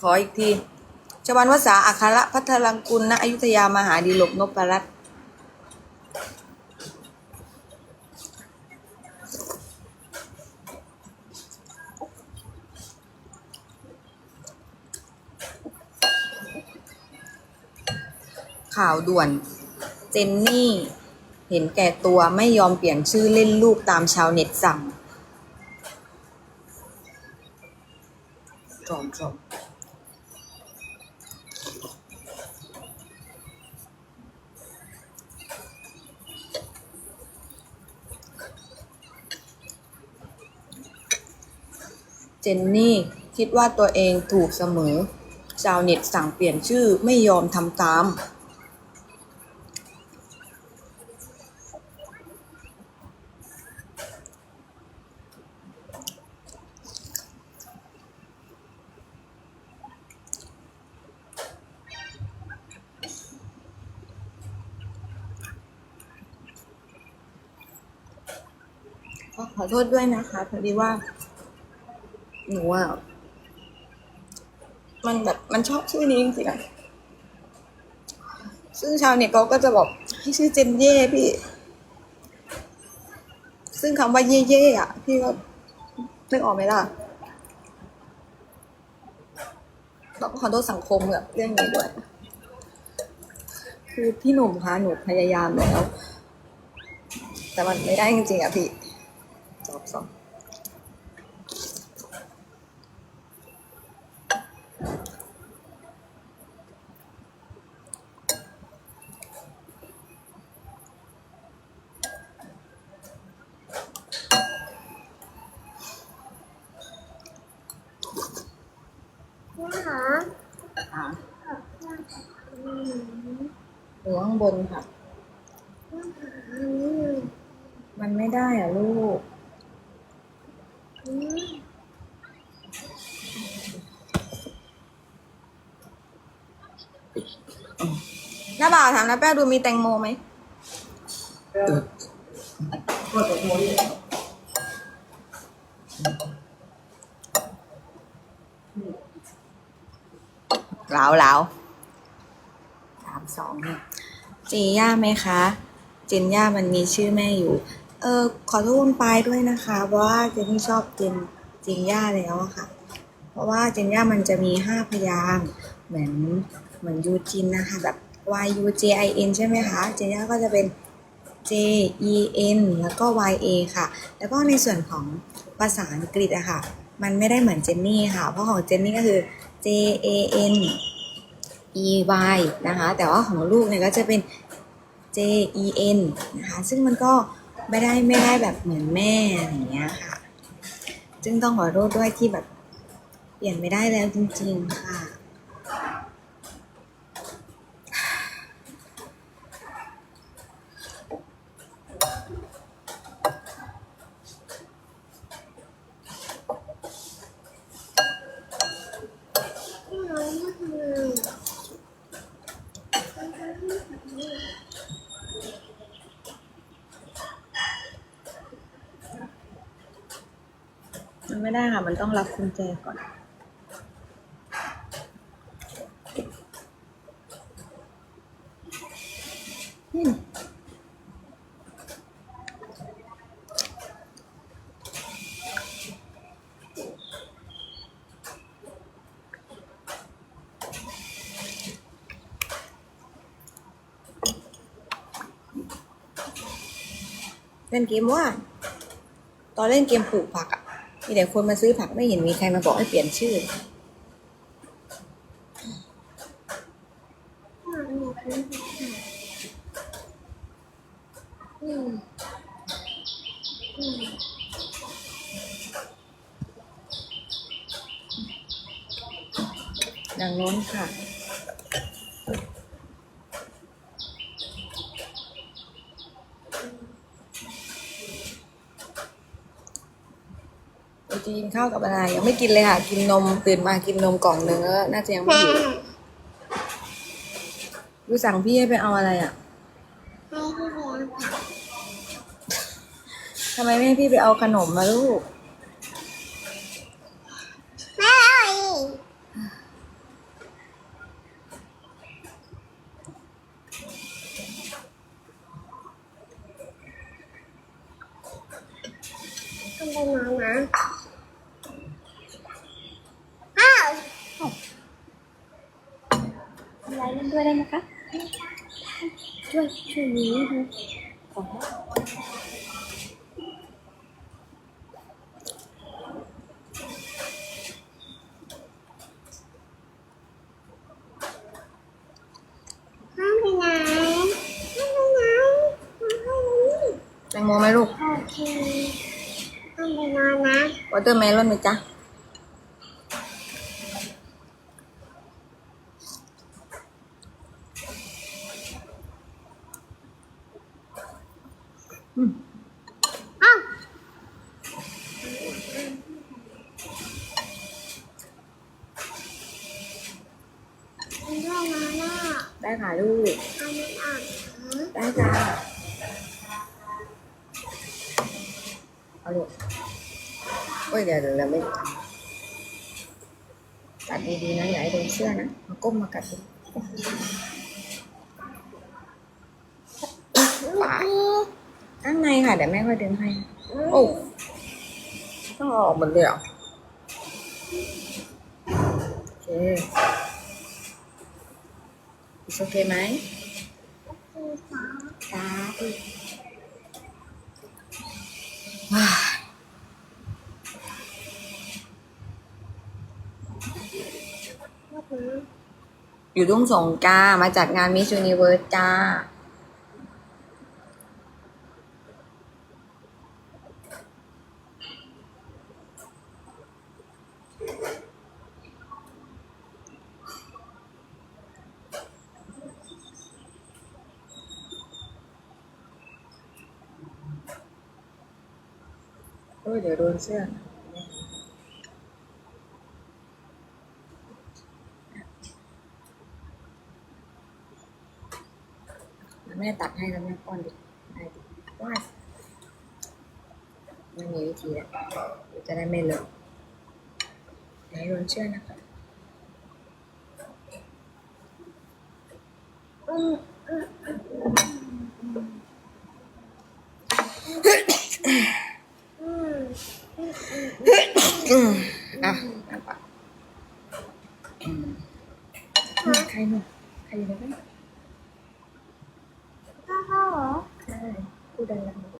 ขออีกทีชวันวสาอัคระพัทลังกุลณอยุธยามหาดีลกนพรัตน์ข่าวด่วน เจนนี่ เห็นแก่ตัวไม่ยอมเปลี่ยนชื่อเล่นลูกตามชาวเน็ตสั่ง จอมจอมเจนนี่คิดว่าตัวเองถูกเสมอชาวเน็ตสั่งเปลี่ยนชื่อไม่ยอมทำตาม ขอโทษด้วยนะคะพอดีว่า หนูอะมันแบบมันชอบชื่อนี้จริงๆอะซึ่งชาวเน็ตเขาก็จะบอกให้ชื่อเจนเย่พี่ ซึ่งคำว่าเย่เย่ๆอะพี่ก็นึกออกไหมล่ะเราก็ขอโทษสังคมกับเรื่องนี้ด้วย คือพี่หนุ่มคะหนูพยายามแล้ว แต่มันไม่ได้จริงๆอะพี่จอบสอง ว่าหาอะอืมหนูข้างบนค่ะว่าหาอันนี้เลยมันไม่ได้อะลูกอืมหน้าบ่าวถามนะแป้วดูมีแตงโมไหม เหลาเหลาสามสองเนี่ยเจย่าไหมคะ เจนย่ามันมีชื่อแม่อยู่ เออขอโทษคุณปายด้วยนะคะเพราะว่าเจนนี่ชอบเจนเจนย่าแล้วอะค่ะ เพราะว่าเจนย่ามันจะมีห้าพยางค์เหมือนเหมือนยูจินนะคะแบบ y u j i n ใช่ไหมคะเจนย่าก็จะเป็น j e n แล้วก็ y a ค่ะ แล้วก็ในส่วนของภาษาอังกฤษอะค่ะ มันไม่ได้เหมือนเจนนี่ค่ะ เพราะของเจนนี่ก็คือ j a n e y นะคะ แต่ว่าของลูกเนี่ยก็จะเป็น j e n นะคะ ซึ่งมันก็ไม่ได้ไม่ได้แบบเหมือนแม่อะไรอย่างเงี้ยค่ะ จึงต้องขอโทษด้วยที่แบบเปลี่ยนไม่ได้แล้วจริงๆค่ะ ว่าหาว่าทำไม มัน ไม่ได้ค่ะ มันต้องรับกุญแจก่อนเล่นเกมว่า ตอนเล่นเกมปลูกผักอะ มีแต่คนมาซื้อผักไม่เห็นมีใครมาบอกให้เปลี่ยนชื่อว่าหนูเป็นอืมอืมดังโน้นค่ะ จะกินข้าวกับอะไรยังไม่กินเลยค่ะ กินนมตื่นมากินนมกล่องหนึ่งแล้วน่าจะยังไม่หิวดูสั่งพี่ให้ไปเอาอะไรอะให้พี่เลี้ยงค่ะทำไมไม่ให้พี่ไปเอาขนมมาลูกทำไปนอนนะอ้าว อะไรเล่นด้วยได้ไหมคะ ช่วยช่วยนี้ดูของห้ามไปไหนห้ามไปไหนห้ามไปนี่แตงโมไหมลูก โอเคห้ามไปนอนนะวอเตอร์เมลอนไหมจ๊ะ อ้าวมันด้วยนะน่ะได้ค่ะลูกเอามันอ่านนะได้จ้าเอาลูกโอ้ยเดี๋ยวเดี๋ยวเดี๋ยวไม่กัดดีๆนะอย่าให้โดนเสื้อนะมาก้มมากัดดูปาก ข้างในค่ะเดี๋ยวแม่ค่อยดึงให้ โอ้ต้องเอาออกหมดเลยเหรอโอเคโอเคไหมคือสาวสาธุว้าลูกนะอยู่ทุ่งสงจ้ามาจัดงานมิส s u นิเวิร์สจ้า อ้ยเดี๋ยวโดนเสื้อแม่ตัดให้แล้วแม่ป้อนดิได้ดิว้าไม่มีวิธีแล้วเดี๋ยวจะได้ไม่เลอะอย่าให้โดนเชื่อนะคะอืม